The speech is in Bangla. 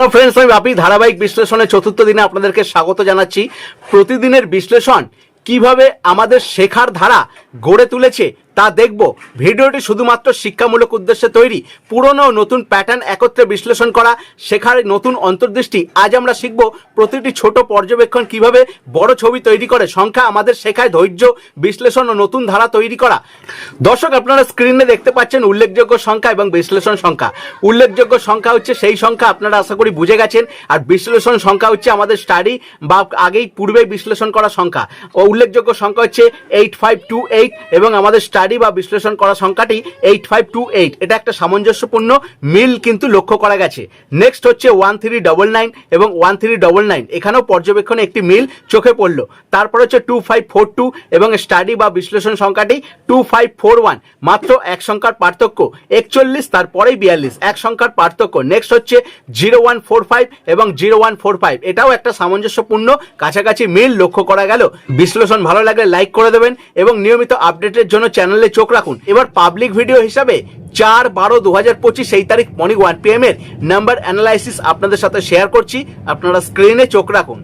ফ্রেন্ডস আমি বাপি ধারাবাহিক বিশ্লেষণের চতুর্থ দিনে আপনাদেরকে স্বাগত জানাচ্ছি। প্রতিদিনের বিশ্লেষণ কীভাবে আমাদের শেখার ধারা গড়ে তুলেছে তা দেখব। ভিডিওটি শুধুমাত্র শিক্ষামূলক উদ্দেশ্যে তৈরি, পুরনো ও নতুন প্যাটার্ন একত্রে বিশ্লেষণ করা, শেখার নতুন অন্তর্দৃষ্টি। আজ আমরা শিখব প্রতিটি ছোট পর্যবেক্ষণ কীভাবে বড় ছবি তৈরি করে, সংখ্যা আমাদের শেখায় ধৈর্য, বিশ্লেষণ ও নতুন ধারা তৈরি করা। দর্শক, আপনারা স্ক্রিনে দেখতে পাচ্ছেন উল্লেখযোগ্য সংখ্যা এবং বিশ্লেষণ সংখ্যা। উল্লেখযোগ্য সংখ্যা হচ্ছে সেই সংখ্যা আপনারা আশা করি বুঝে গেছেন, আর বিশ্লেষণ সংখ্যা হচ্ছে আমাদের স্টাডি বা আগেই পূর্বেই বিশ্লেষণ করা সংখ্যা। ও উল্লেখযোগ্য সংখ্যা হচ্ছে এইট ফাইভ টু এইট এবং আমাদের স্টাডি বা বিশ্লেষণ করা সংখ্যাটি এইট ফাইভ টু এইট এটা একটা সামঞ্জস্যপূর্ণ মিল কিন্তু লক্ষ্য করা গেছে। নেক্সট হচ্ছে ওয়ান থ্রি ডবল নাইন এবং ওয়ান থ্রি ডবল নাইন এখানেও পর্যবেক্ষণে একটি মিল চোখে পড়ল। তারপর হচ্ছে টু ফাইভ ফোর টু এবং স্টাডি বা বিশ্লেষণ সংখ্যাটি টু ফাইভ ফোর ওয়ান মাত্র এক সংখ্যার পার্থক্য একচল্লিশ, তারপরেই বিয়াল্লিশ। এক সংখ্যার পার্থক্য। নেক্সট হচ্ছে জিরো ওয়ান ফোর ফাইভ এবং জিরো ওয়ান ফোর ফাইভ এটাও একটা সামঞ্জস্যপূর্ণ কাছাকাছি মিল লক্ষ্য করা গেল। বিশ্লেষণ ভালো লাগলে লাইক করে দেবেন এবং নিয়মিত আপডেটের জন্য চ্যানেলে চোখ রাখুন। এবার পাবলিক ভিডিও হিসাবে চার বারো দু হাজার পঁচিশ সেই তারিখ মর্নিং ওয়ান পি এম এর নাম্বার অ্যানালাইসিস আপনাদের সাথে শেয়ার করছি। আপনারা স্ক্রিনে চোখ রাখুন।